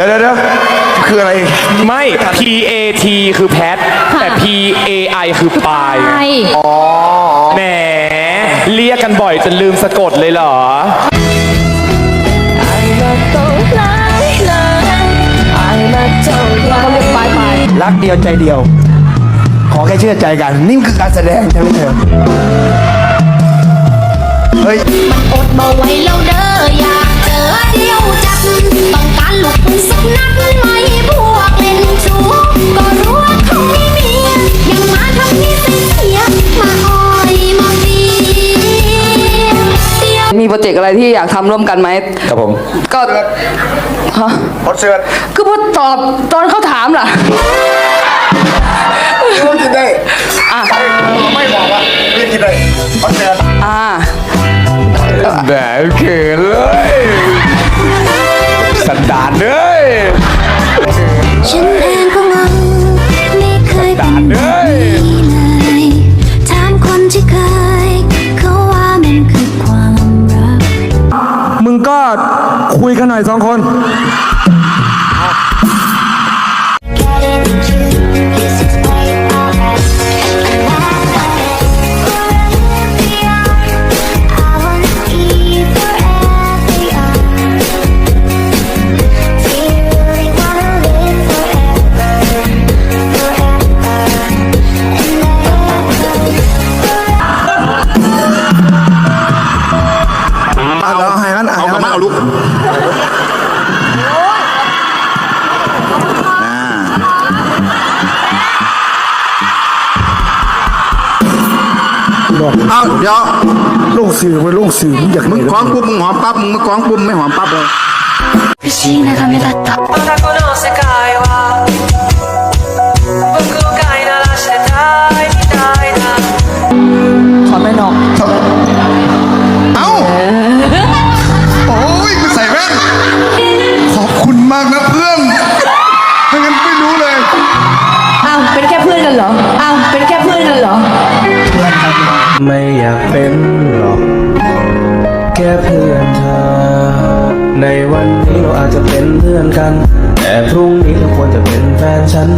ดี๋ยวเดี๋ยวเดี๋ยวคืออะไร ไม่ P A T คือแพท แต่ P A I คือปายใช่แหมเรียกกันบ่อยจนลืมสะกดเลยเหรอเขาเรียกปลายปลายรักเดียวใจเดียว ขอแค่เชื่อใจกัน นี่คือการแสดงใช่ไหมเธอเฮ้ยอดบ่ไหวแล้วเด้อ มีโปรเจกต์อะไรที่อยากทำร่วมกันไหม ครับผม ก็ฮะคอนเสิร์ตคือพูดตอบตอนเขาถามล่ะ รู้กินได้อะ ไม่บอกว่าเรียกกินได้คอนเสิร์ตอ่าแหมเขินเลย สันดานเลย คุยกันหน่อยสองคน เอาเดี๋ยวลูกสื่อไปลูกสื่อมึงอยากมึงคล้องปุ๊บมึงหอมปั๊บมึงไม่คล้องปุ๊บไม่หอมปั๊บเลย ไม่อยากเป็นหรอก แค่เพื่อนเธอ ในวันนี้เราอาจจะเป็นเพื่อนกัน แต่พรุ่งนี้เราควรจะเป็นแฟนฉัน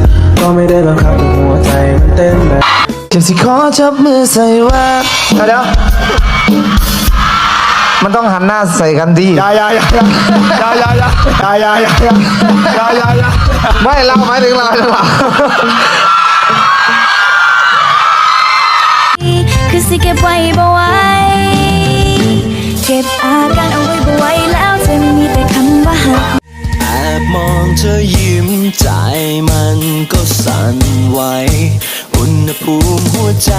ก็ไม่ได้บังคับให้หัวใจมันเต้นแบบเก็บสิขอจับมือใส่แว่าเดี๋ยวมันต้องหันหน้าใส่กันดียายายายายายายายายายายายาไม่เราหมายถึงเราจังหวะ คือสิเก็บไว้บ่ไหวเก็บอาการเอาไว้บ่ไหวแล้วจะมีแต่คำว่าหักแอบมองเธอยิ้มใจมันก็สั่นไหวอุณหภูมิหัวใจ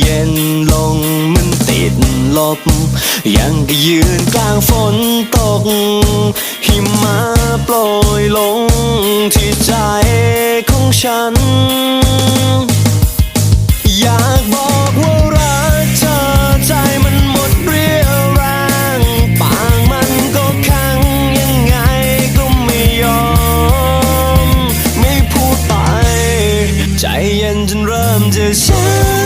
เย็นลงมันติดลบ ยังก็ยืนกลางฝนตก หิมะโปรยลงที่ใจของฉัน อยากบอก ใจเย็นจนเริ่มจะช้า